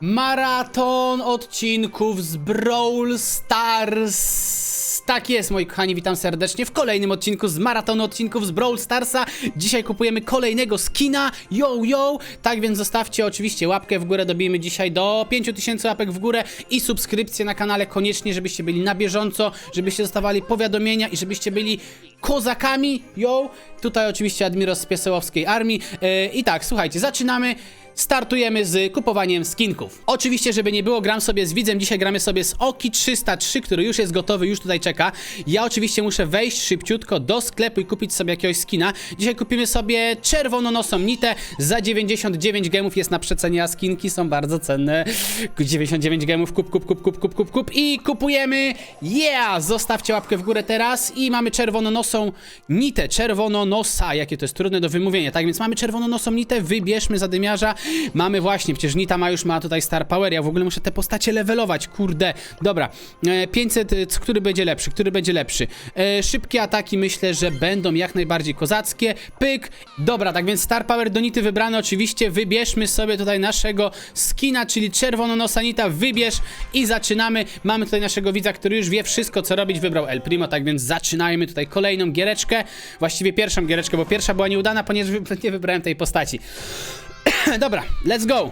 Maraton odcinków z Brawl Stars. Tak jest, moi kochani, witam serdecznie w kolejnym odcinku z maratonu odcinków z Brawl Starsa. Dzisiaj kupujemy kolejnego skina, yo yo. Tak więc zostawcie oczywiście łapkę w górę, dobijmy dzisiaj do 5000 łapek w górę i subskrypcję na kanale koniecznie, żebyście byli na bieżąco, żebyście dostawali powiadomienia i żebyście byli kozakami, yo. Tutaj oczywiście Admiros z Piesełowskiej Armii. Yy, I tak, słuchajcie, zaczynamy. Startujemy z kupowaniem skinków. Oczywiście, żeby nie było, gram sobie z widzem. Dzisiaj gramy sobie z Oki 303, który już jest gotowy, już tutaj czeka. Ja oczywiście muszę wejść szybciutko do sklepu i kupić sobie jakiegoś skina. Dzisiaj kupimy sobie czerwononosą nitę. Za 99 gemów jest na przecenie, a skinki są bardzo cenne. 99 gemów, kup, kup, kup, kup, kup, kup, kup i kupujemy. Yeah! Zostawcie łapkę w górę teraz i mamy czerwononosą nitę. Czerwononosa, jakie to jest trudne do wymówienia. Tak więc mamy czerwononosą nitę, wybierzmy zadymiarza. Mamy właśnie, przecież Nita ma już ma tutaj Star Power, ja w ogóle muszę te postacie levelować, kurde. Dobra, e, 500, e, c- który będzie lepszy, który będzie lepszy. E, szybkie ataki myślę, że będą jak najbardziej kozackie. Pyk, dobra, tak więc Star Power do Nity wybrane oczywiście. Wybierzmy sobie tutaj naszego skina, czyli czerwononosa Nita, wybierz i zaczynamy. Mamy tutaj naszego widza, który już wie wszystko, co robić, wybrał El Primo, tak więc zaczynajmy tutaj kolejną giereczkę. Właściwie pierwszą giereczkę, bo pierwsza była nieudana, ponieważ nie wybrałem tej postaci. Dobra, let's go.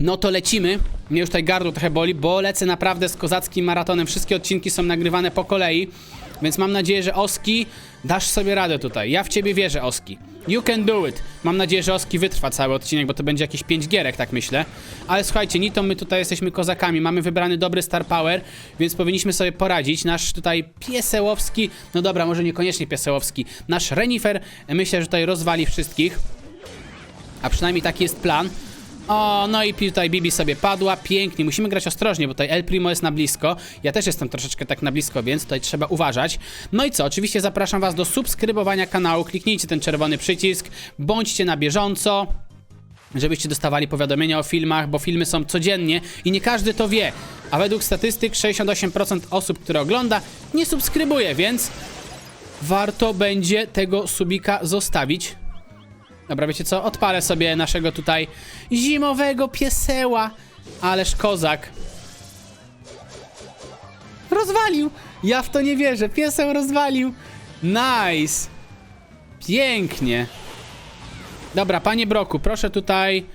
No to lecimy. Mnie już tutaj gardło trochę boli, bo lecę naprawdę z kozackim maratonem. Wszystkie odcinki są nagrywane po kolei, więc mam nadzieję, że Oski dasz sobie radę tutaj. Ja w ciebie wierzę, Oski. You can do it. Mam nadzieję, że Oski wytrwa cały odcinek, bo to będzie jakieś 5 gierek, tak myślę. Ale słuchajcie, Nitą my tutaj jesteśmy kozakami. Mamy wybrany dobry star power, więc powinniśmy sobie poradzić. Nasz tutaj piesełowski, no dobra, może niekoniecznie piesełowski. Nasz renifer, myślę, że tutaj rozwali wszystkich. A przynajmniej taki jest plan. O, no i tutaj Bibi sobie padła, pięknie. Musimy grać ostrożnie, bo tutaj El Primo jest na blisko. Ja też jestem troszeczkę tak na blisko, więc tutaj trzeba uważać. No i co? Oczywiście zapraszam Was do subskrybowania kanału. Kliknijcie ten czerwony przycisk, bądźcie na bieżąco. Żebyście dostawali powiadomienia o filmach, bo filmy są codziennie i nie każdy to wie. A według statystyk 68% osób, które ogląda, nie subskrybuje, więc warto będzie tego subika zostawić. Dobra, wiecie co? Odpalę sobie naszego tutaj zimowego pieseła. Ależ kozak. Rozwalił! Ja w to nie wierzę. Pieseł rozwalił. Nice. Pięknie. Dobra, panie Broku, proszę tutaj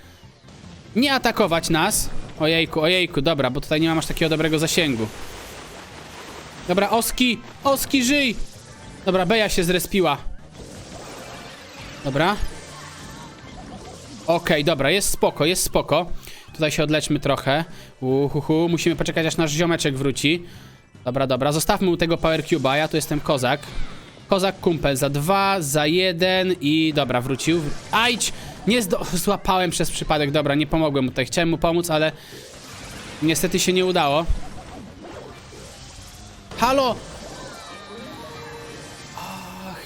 nie atakować nas. Ojejku, ojejku, dobra, bo tutaj nie mam aż takiego dobrego zasięgu. Dobra, Oski, Oski, żyj! Dobra, Beja się zrespiła. Dobra. Okej, dobra, jest spoko, jest spoko. Tutaj się odleczmy trochę. Uhuhu, musimy poczekać aż nasz ziomeczek wróci. Dobra, dobra, zostawmy mu tego Power Cube'a, ja tu jestem kozak. Kozak kumpel za dwa, za jeden i dobra, wrócił. Ajdź! Nie złapałem przez przypadek, dobra, nie pomogłem mu tutaj. Chciałem mu pomóc, ale niestety się nie udało. Halo!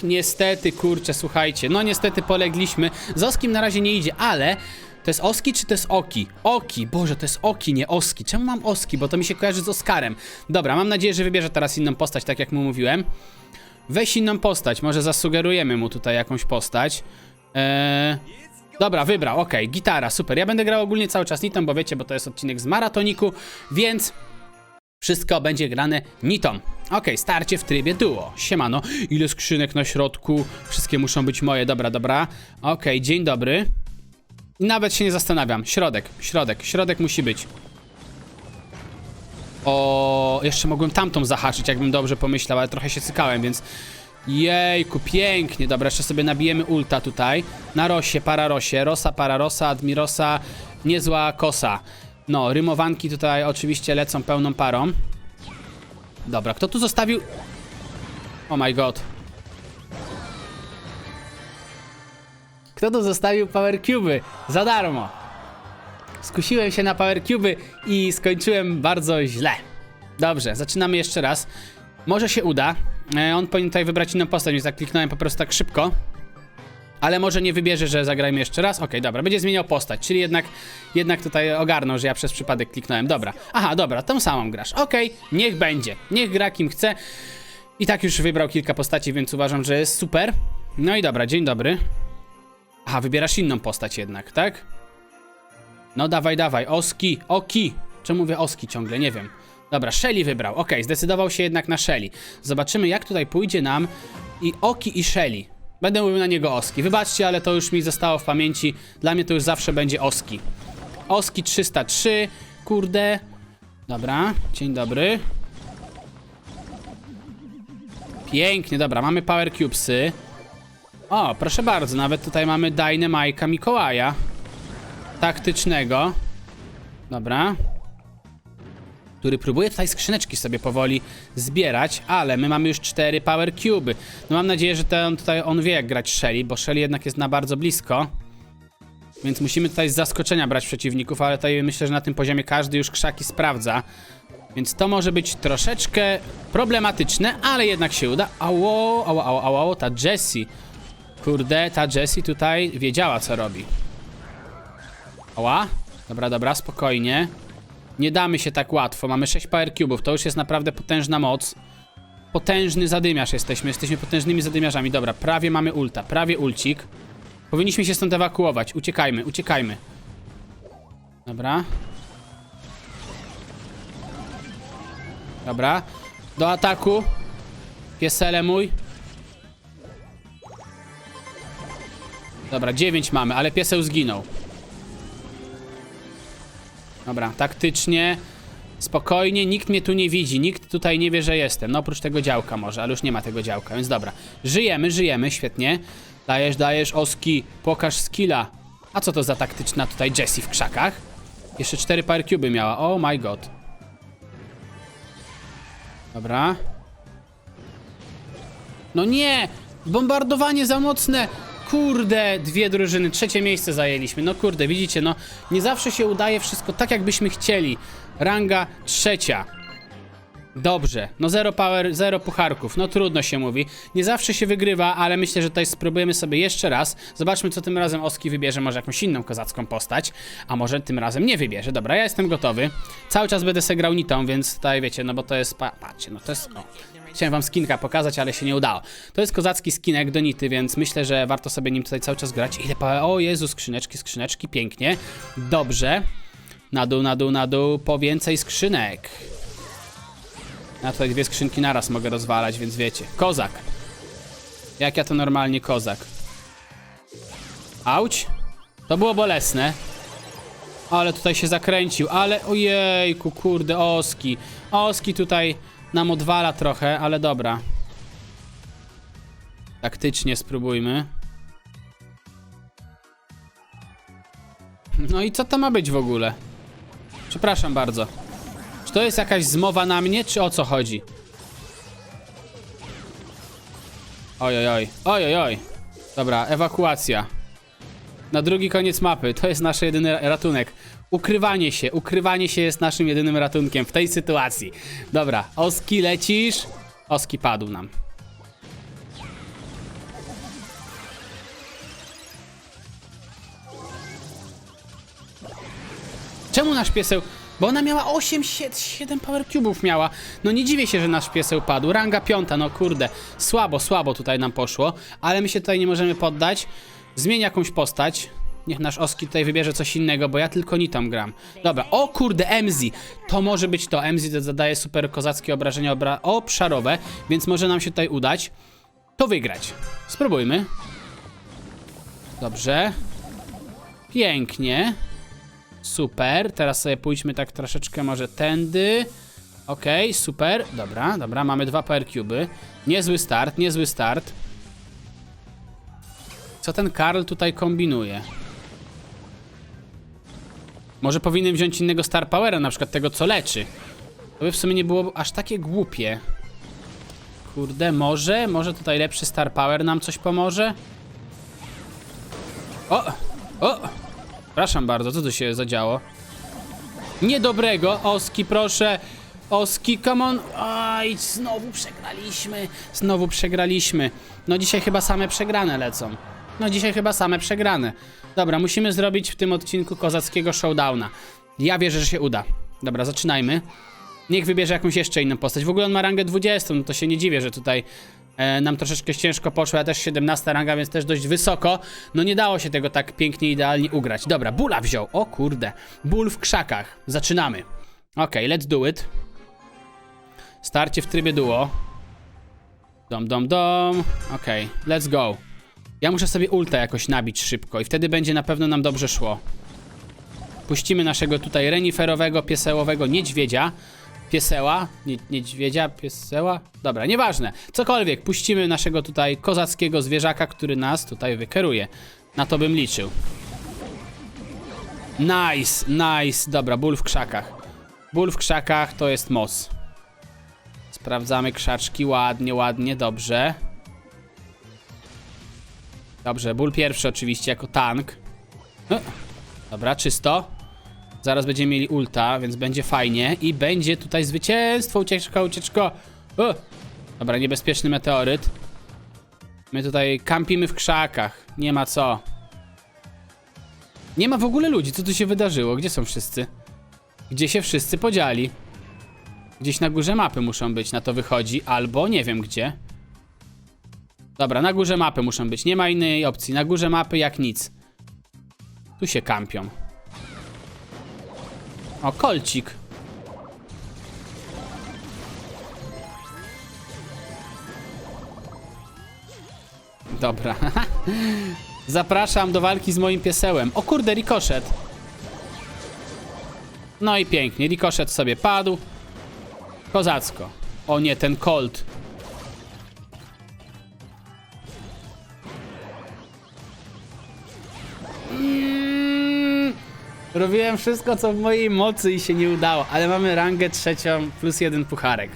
Niestety, kurczę, słuchajcie. No niestety polegliśmy. Z Oskim na razie nie idzie, ale... To jest Oski czy to jest Oki? Oki, Boże, to jest Oki, nie Oski. Czemu mam Oski? Bo to mi się kojarzy z Oskarem. Dobra, mam nadzieję, że wybierze teraz inną postać, tak jak mu mówiłem. Weź inną postać, może zasugerujemy mu tutaj jakąś postać. Eee... Dobra, wybrał, okej, gitara, super. Ja będę grał ogólnie cały czas nitą, bo wiecie, bo to jest odcinek z maratoniku, więc wszystko będzie grane nitą. Okej, starcie w trybie duo. Siemano, ile skrzynek na środku? Wszystkie muszą być moje, dobra, dobra. Okej, dzień dobry. Nawet się nie zastanawiam. Środek, środek, środek musi być. O, jeszcze mogłem tamtą zahaczyć, jakbym dobrze pomyślał, ale trochę się cykałem, więc... Jejku, pięknie. Dobra, jeszcze sobie nabijemy ulta tutaj. Na rosie, para rosie. Rosa, para rosa, admirosa. Niezła kosa. No, rymowanki tutaj oczywiście lecą pełną parą. Dobra, kto tu zostawił... Oh my god. Kto tu zostawił Power Cuby? Za darmo. Skusiłem się na Power Cuby i skończyłem bardzo źle. Dobrze, zaczynamy jeszcze raz. Może się uda. E, on powinien tutaj wybrać inną postać, więc zakliknąłem po prostu tak szybko. Ale może nie wybierze, że zagrajmy jeszcze raz. Okej, dobra, będzie zmieniał postać, czyli jednak, jednak tutaj ogarnął, że ja przez przypadek kliknąłem. Dobra, aha, dobra, tą samą grasz. Okej, niech będzie. Niech gra kim chce. I tak już wybrał kilka postaci, więc uważam, że jest super. No i dobra, dzień dobry. Aha, wybierasz inną postać jednak, tak? No dawaj, dawaj, Oski, Oki. Czemu mówię Oski ciągle, nie wiem. Dobra, Shelly wybrał, okej, zdecydował się jednak na Shelly. Zobaczymy jak tutaj pójdzie nam i Oki i Shelly. Będę mówił na niego Oski. Wybaczcie, ale to już mi zostało w pamięci. Dla mnie to już zawsze będzie Oski. Oski 303, kurde. Dobra, dzień dobry. Pięknie, dobra, mamy Power Cubesy. O, proszę bardzo, nawet tutaj mamy Dynamike'a Mikołaja. Taktycznego. Dobra. Który próbuje tutaj skrzyneczki sobie powoli zbierać, ale my mamy już cztery Power Cube. No mam nadzieję, że ten tutaj on wie jak grać Shelly, bo Shelly jednak jest na bardzo blisko. Więc musimy tutaj z zaskoczenia brać przeciwników, ale tutaj myślę, że na tym poziomie każdy już krzaki sprawdza. Więc to może być troszeczkę problematyczne, ale jednak się uda. Ało, ało, ało, ało, ało ta Jessie. Kurde, ta Jessie tutaj wiedziała co robi. Ała. Dobra, dobra, spokojnie. Nie damy się tak łatwo. Mamy 6 power cubów. To już jest naprawdę potężna moc. Potężny zadymiarz jesteśmy. Jesteśmy potężnymi zadymiarzami. Dobra, prawie mamy ulta. Prawie ulcik. Powinniśmy się stąd ewakuować. Uciekajmy, uciekajmy. Dobra. Dobra. Do ataku. Piesele mój. Dobra, 9 mamy, ale pieseł zginął. Dobra, taktycznie. Spokojnie, nikt mnie tu nie widzi, nikt tutaj nie wie, że jestem. No oprócz tego działka może, ale już nie ma tego działka, więc dobra. Żyjemy, żyjemy, świetnie. Dajesz, dajesz, Oski, pokaż skilla. A co to za taktyczna tutaj Jessie w krzakach? Jeszcze cztery power cube miała, oh my god. Dobra. No nie! Bombardowanie za mocne! Kurde, dwie drużyny, trzecie miejsce zajęliśmy. No kurde, widzicie, no nie zawsze się udaje wszystko tak, jakbyśmy chcieli. Ranga trzecia. Dobrze, no zero power, zero pucharków, no trudno się mówi. Nie zawsze się wygrywa, ale myślę, że tutaj spróbujemy sobie jeszcze raz. Zobaczmy, co tym razem Oski wybierze, może jakąś inną kozacką postać, a może tym razem nie wybierze. Dobra, ja jestem gotowy. Cały czas będę se grał nitą, więc tutaj wiecie, no bo to jest, pa, patrzcie, no to jest, o. Chciałem wam skinka pokazać, ale się nie udało. To jest kozacki skinek do nity, więc myślę, że warto sobie nim tutaj cały czas grać. Ile pa... O Jezu, skrzyneczki, skrzyneczki, pięknie. Dobrze. Na dół, na dół, na dół, po więcej skrzynek. Ja tutaj dwie skrzynki naraz mogę rozwalać, więc wiecie. Kozak. Jak ja to normalnie kozak. Auć. To było bolesne. Ale tutaj się zakręcił, ale ojejku, kurde, Oski. Oski tutaj nam odwala trochę, ale dobra. Taktycznie spróbujmy. No i co to ma być w ogóle? Przepraszam bardzo. Czy to jest jakaś zmowa na mnie, czy o co chodzi? Oj, oj, oj. Oj, oj, oj. Dobra, ewakuacja. Na drugi koniec mapy. To jest nasz jedyny ratunek. Ukrywanie się. Ukrywanie się jest naszym jedynym ratunkiem w tej sytuacji. Dobra, Oski lecisz. Oski padł nam. Czemu nasz pieseł? Bo ona miała 8, 7 power cubów miała. No nie dziwię się, że nasz pieseł padł. Ranga piąta, no kurde. Słabo, słabo tutaj nam poszło. Ale my się tutaj nie możemy poddać. Zmień jakąś postać. Niech nasz Oski tutaj wybierze coś innego, bo ja tylko nitą gram. Dobra, o kurde, Emzi. To może być to. Emzi zadaje super kozackie obrażenia obra obszarowe, więc może nam się tutaj udać to wygrać. Spróbujmy. Dobrze. Pięknie. Super, teraz sobie pójdźmy tak troszeczkę może tędy. Okej, super, dobra, dobra, mamy dwa power cube. Niezły start, niezły start. Co ten Karl tutaj kombinuje? Może powinien wziąć innego Star Powera, na przykład tego, co leczy. To by w sumie nie było aż takie głupie. Kurde, może? Może tutaj lepszy Star Power nam coś pomoże? O! O! Przepraszam bardzo, co tu się zadziało? Niedobrego, Oski, proszę. Oski, come on. Aj, znowu przegraliśmy. Znowu przegraliśmy. No dzisiaj chyba same przegrane lecą. No dzisiaj chyba same przegrane. Dobra, musimy zrobić w tym odcinku kozackiego showdowna. Ja wierzę, że się uda. Dobra, zaczynajmy. Niech wybierze jakąś jeszcze inną postać. W ogóle on ma rangę 20, no to się nie dziwię, że tutaj E, nam troszeczkę ciężko poszło, ja też 17 ranga, więc też dość wysoko. No nie dało się tego tak pięknie, idealnie ugrać. Dobra, Bula wziął. O kurde. Ból w krzakach. Zaczynamy. Okej, let's do it. Starcie w trybie duo. Dom, dom, dom. Okej, let's go. Ja muszę sobie ulta jakoś nabić szybko i wtedy będzie na pewno nam dobrze szło. Puścimy naszego tutaj reniferowego, piesełowego niedźwiedzia. Pieseła? Nie, niedźwiedzia? Pieseła? Dobra, nieważne. Cokolwiek, puścimy naszego tutaj kozackiego zwierzaka, który nas tutaj wykeruje. Na to bym liczył. Nice, nice. Dobra, ból w krzakach. Ból w krzakach to jest moc. Sprawdzamy krzaczki, ładnie, ładnie, dobrze. Dobrze, ból pierwszy oczywiście jako tank. E, Dobra, czysto. Zaraz będziemy mieli ulta, więc będzie fajnie. I będzie tutaj zwycięstwo, ucieczka, ucieczko. Dobra, niebezpieczny meteoryt. My tutaj kampimy w krzakach. Nie ma co. Nie ma w ogóle ludzi. Co tu się wydarzyło? Gdzie są wszyscy? Gdzie się wszyscy podzieli? Gdzieś na górze mapy muszą być, na to wychodzi. Albo nie wiem gdzie. Dobra, na górze mapy muszą być. Nie ma innej opcji. Na górze mapy jak nic. Tu się kampią. O, kolcik. Dobra. Zapraszam do walki z moim piesełem. O kurde, rikoszet. No i pięknie. Rikoszet sobie padł. Kozacko. O nie, ten Colt. Robiłem wszystko, co w mojej mocy i się nie udało, ale mamy rangę trzecią plus jeden pucharek.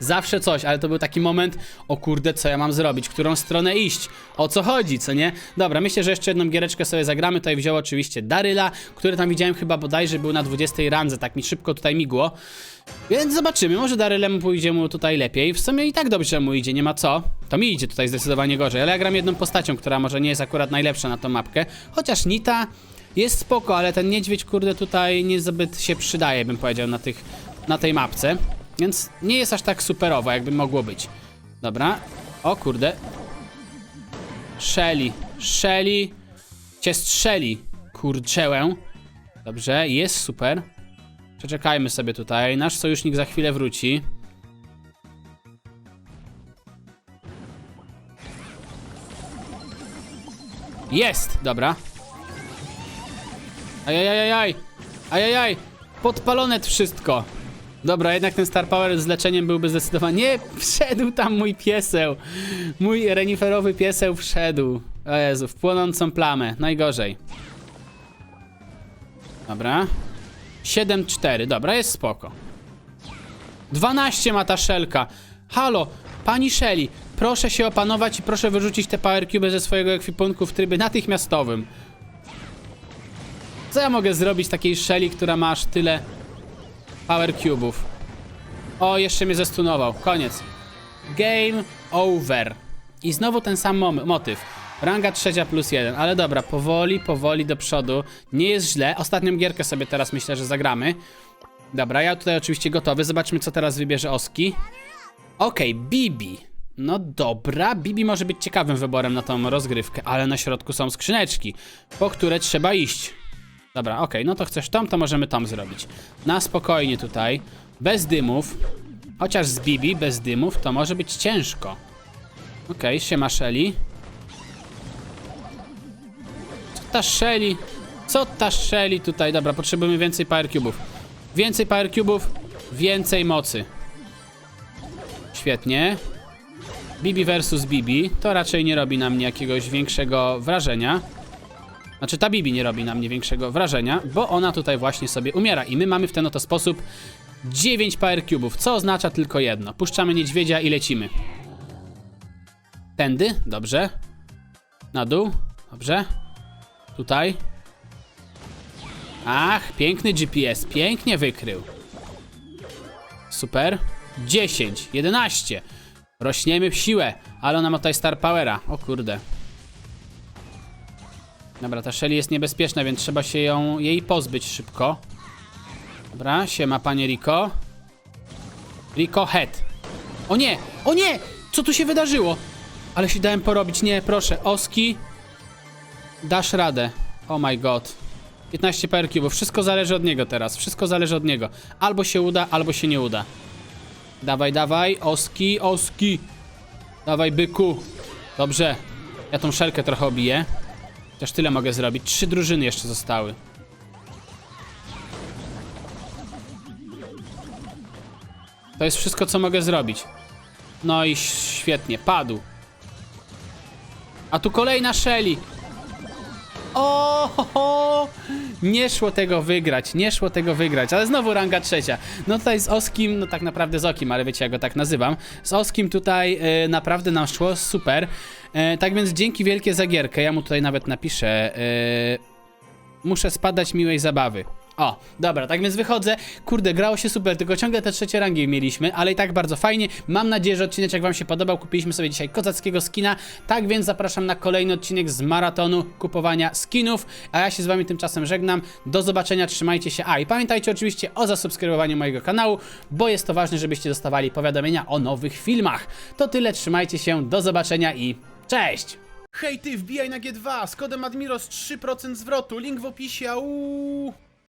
Zawsze coś, ale to był taki moment, o kurde, co ja mam zrobić, którą stronę iść, o co chodzi, co nie? Dobra, myślę, że jeszcze jedną giereczkę sobie zagramy, tutaj wziął oczywiście Daryla, który tam widziałem chyba bodajże był na 20 randze, tak mi szybko tutaj migło. Więc zobaczymy, może Darylem pójdzie mu tutaj lepiej, w sumie i tak dobrze mu idzie, nie ma co. To mi idzie tutaj zdecydowanie gorzej, ale ja gram jedną postacią, która może nie jest akurat najlepsza na tą mapkę, chociaż Nita jest spoko, ale ten niedźwiedź, kurde, tutaj niezbyt się przydaje, bym powiedział, na tych, na tej mapce. Więc nie jest aż tak superowo, jakby mogło być. Dobra. O kurde. Shelly. Shelly. Cię strzeli. Kurczełę. Dobrze, jest super. Przeczekajmy sobie tutaj. Nasz sojusznik za chwilę wróci. Jest! Dobra. Ajajajaj! Ajajaj! Podpalone wszystko! Dobra, jednak ten Star Power z leczeniem byłby zdecydowanie... Nie! Wszedł tam mój pieseł! Mój reniferowy pieseł wszedł. O Jezu, w płonącą plamę. Najgorzej. Dobra. 7-4. Dobra, jest spoko. 12 ma ta szelka. Halo, pani Shelly, proszę się opanować i proszę wyrzucić te Power Cube ze swojego ekwipunku w trybie natychmiastowym. Co ja mogę zrobić takiej Shelly, która ma aż tyle Power Cube'ów? O, jeszcze mnie zestunował. Koniec. Game over. I znowu ten sam motyw. Ranga trzecia plus jeden, ale dobra, powoli, powoli do przodu. Nie jest źle. Ostatnią gierkę sobie teraz myślę, że zagramy. Dobra, ja tutaj oczywiście gotowy. Zobaczmy, co teraz wybierze Oski. Okej, Bibi. No dobra, Bibi może być ciekawym wyborem na tą rozgrywkę, ale na środku są skrzyneczki, po które trzeba iść. Dobra, okej, no to chcesz tom, to możemy tom zrobić. Na spokojnie tutaj, bez dymów. Chociaż z Bibi, bez dymów, to może być ciężko. Okej, siema Shelly. Co ta Shelly? Co ta Shelly tutaj? Dobra, potrzebujemy więcej Power Cube'ów. Więcej Power Cube'ów, więcej mocy. Świetnie. Bibi versus Bibi. To raczej nie robi na mnie jakiegoś większego wrażenia. Znaczy ta Bibi nie robi na mnie większego wrażenia, bo ona tutaj właśnie sobie umiera. I my mamy w ten oto sposób 9 Power Cube'ów, co oznacza tylko jedno. Puszczamy niedźwiedzia i lecimy. Tędy, dobrze. Na dół, dobrze. Tutaj. Ach, piękny GPS, pięknie wykrył. Super. 10, 11. Rośniemy w siłę, ale ona ma tutaj Star Powera. O kurde. Dobra, ta Shelly jest niebezpieczna, więc trzeba się ją, jej pozbyć szybko. Dobra, siema panie Rico. Rico head. O nie! O nie! Co tu się wydarzyło? Ale się dałem porobić. Nie, proszę. Oski. Dasz radę. Oh my god. 15 perki, bo wszystko zależy od niego teraz. Wszystko zależy od niego. Albo się uda, albo się nie uda. Dawaj, dawaj. Oski, oski. Dawaj, byku. Dobrze. Ja tą szelkę trochę obiję. Też tyle mogę zrobić. Trzy drużyny jeszcze zostały. To jest wszystko, co mogę zrobić. No i świetnie, padł. A tu kolejna Shelly. Nie szło tego wygrać, nie szło tego wygrać, ale znowu ranga trzecia. No tutaj z Oskim, no tak naprawdę z Okim, ale wiecie, ja go tak nazywam. Z Oskim tutaj e, naprawdę nam szło super. E, tak więc dzięki wielkie za gierkę. Ja mu tutaj nawet napiszę. E, muszę spadać miłej zabawy. O, dobra, tak więc wychodzę. Kurde, grało się super, tylko ciągle te trzecie rangi mieliśmy, ale i tak bardzo fajnie. Mam nadzieję, że odcinek Wam się podobał. Kupiliśmy sobie dzisiaj kozackiego skina. Tak więc zapraszam na kolejny odcinek z maratonu kupowania skinów. A ja się z Wami tymczasem żegnam. Do zobaczenia, trzymajcie się. A i pamiętajcie oczywiście o zasubskrybowaniu mojego kanału, bo jest to ważne, żebyście dostawali powiadomienia o nowych filmach. To tyle, trzymajcie się, do zobaczenia i cześć! Hej ty, wbijaj na G2 z kodem Admiros 3% zwrotu, link w opisie, auuu!